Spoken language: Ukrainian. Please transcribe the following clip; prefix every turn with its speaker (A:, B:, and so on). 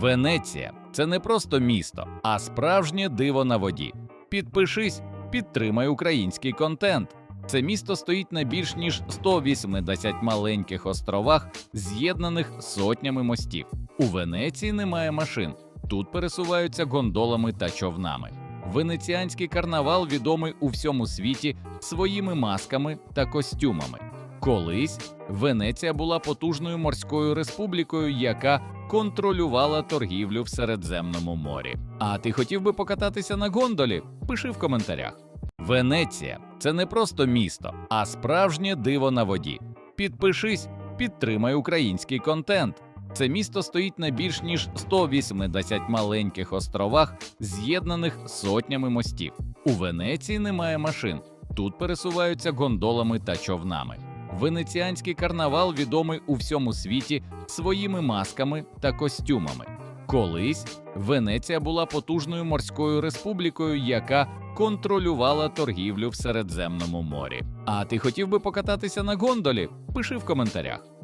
A: Венеція це не просто місто, а справжнє диво на воді. Підпишись, підтримай український контент. Це місто стоїть на більш ніж 180 маленьких островах, з'єднаних сотнями мостів. У Венеції немає машин. Тут пересуваються гондолами та човнами. Венеціанський карнавал відомий у всьому світі своїми масками та костюмами. Колись Венеція була потужною морською республікою, яка контролювала торгівлю в Середземному морі. А ти хотів би покататися на гондолі? Пиши в коментарях. Венеція це не просто місто, а справжнє диво на воді. Підпишись, підтримай український контент. Це місто стоїть на більш ніж 180 маленьких островах, з'єднаних сотнями мостів. У Венеції немає машин. Тут пересуваються гондолами та човнами. Венеціанський карнавал відомий у всьому світі своїми масками та костюмами. Колись Венеція була потужною морською республікою, яка контролювала торгівлю в Середземному морі. А ти хотів би покататися на гондолі? Пиши в коментарях.